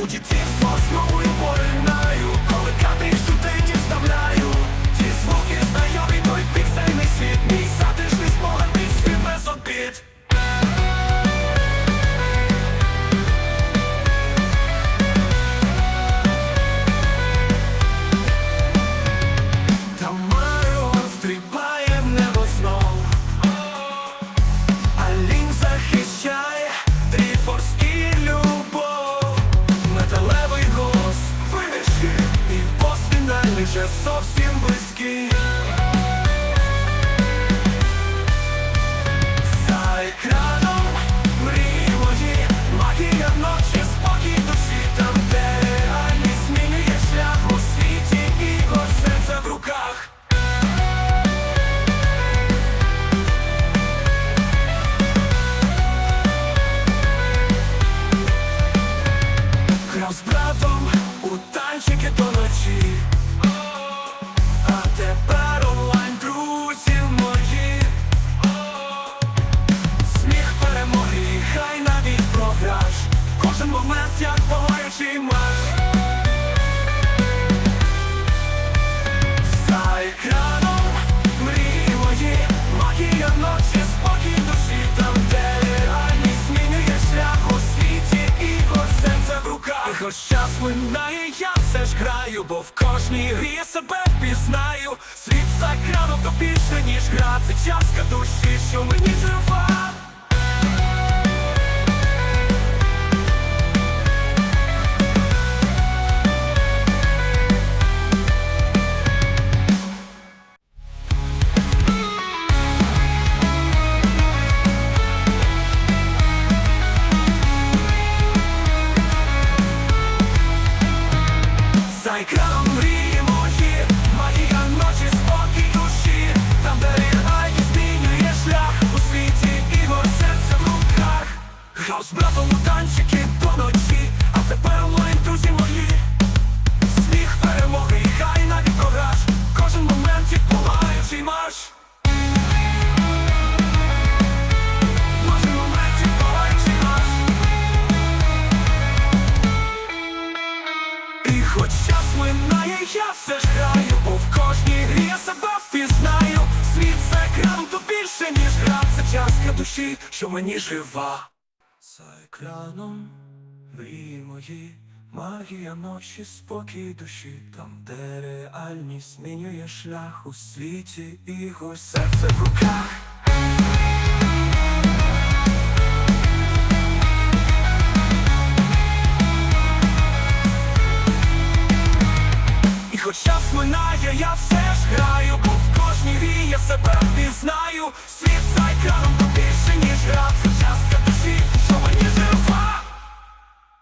Будет тех, что снова вже зовсім Момент як палаючий марш За екраном мрії мої, магія ночі, спокій душі Там, де світі ігор серце в руках. І хоч час минає, я все ж граю, бо в кожній грі я себе впізнаю. Світ за екраном то більше, ніж гра, це частка душі, що мені жива За екраном мрії мої, магія ночі, спокій душі, там, де реальність змінює шлях у світі ігор серце в руках. Хаос братом у танчики я все ж граю, бо в кожній грі я себе впізнаю. Світ за екраном то більше, ніж гра, це частка душі, що мені жива. За екраном мрії мої, магія ночі, спокій душі, там, де реальність змінює шлях у світі, ігор серце в руках. хоч час минає, я все ж граю, бо в кожній грі я себе впізнаю Світ за екраном то більше, ніж гра.